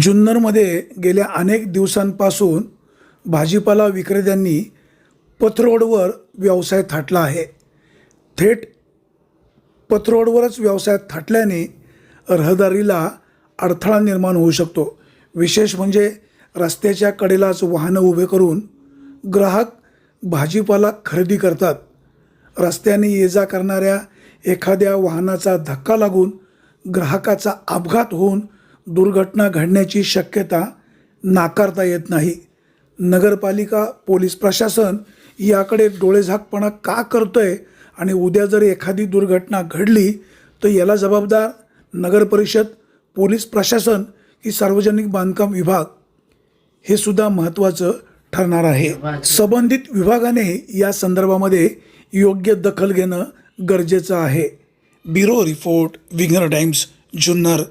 जुन्नरमध्ये गेल्या अनेक दिवसांपासून भाजीपाला विक्रेत्यांनी पथरोडवर व्यवसाय थाटला आहे. थेट पथरोडवरच व्यवसाय थाटल्याने रहदारीला अडथळा निर्माण होऊ शकतो. विशेष म्हणजे रस्त्याच्या कडेलाच वाहनं उभे करून ग्राहक भाजीपाला खरेदी करतात. रस्त्याने ये जा करणाऱ्या एखाद्या वाहनाचा धक्का लागून ग्राहकाचा अपघात होऊन दुर्घटना घडण्याची शक्यता नाकारता येत नाही. नगरपालिका पोलीस प्रशासन याकडे डोळेझाकपणा का करतंय आणि उद्या जर एखादी दुर्घटना घडली तर याला जबाबदार नगरपरिषद पोलीस प्रशासन की सार्वजनिक बांधकाम विभाग? हे सुद्धा महत्त्वाचं ठरणार आहे. संबंधित विभागाने या संदर्भामध्ये योग्य दखल घेणं गरजेचं आहे. ब्युरो रिपोर्ट विघ्नर टाइम्स जुन्नर.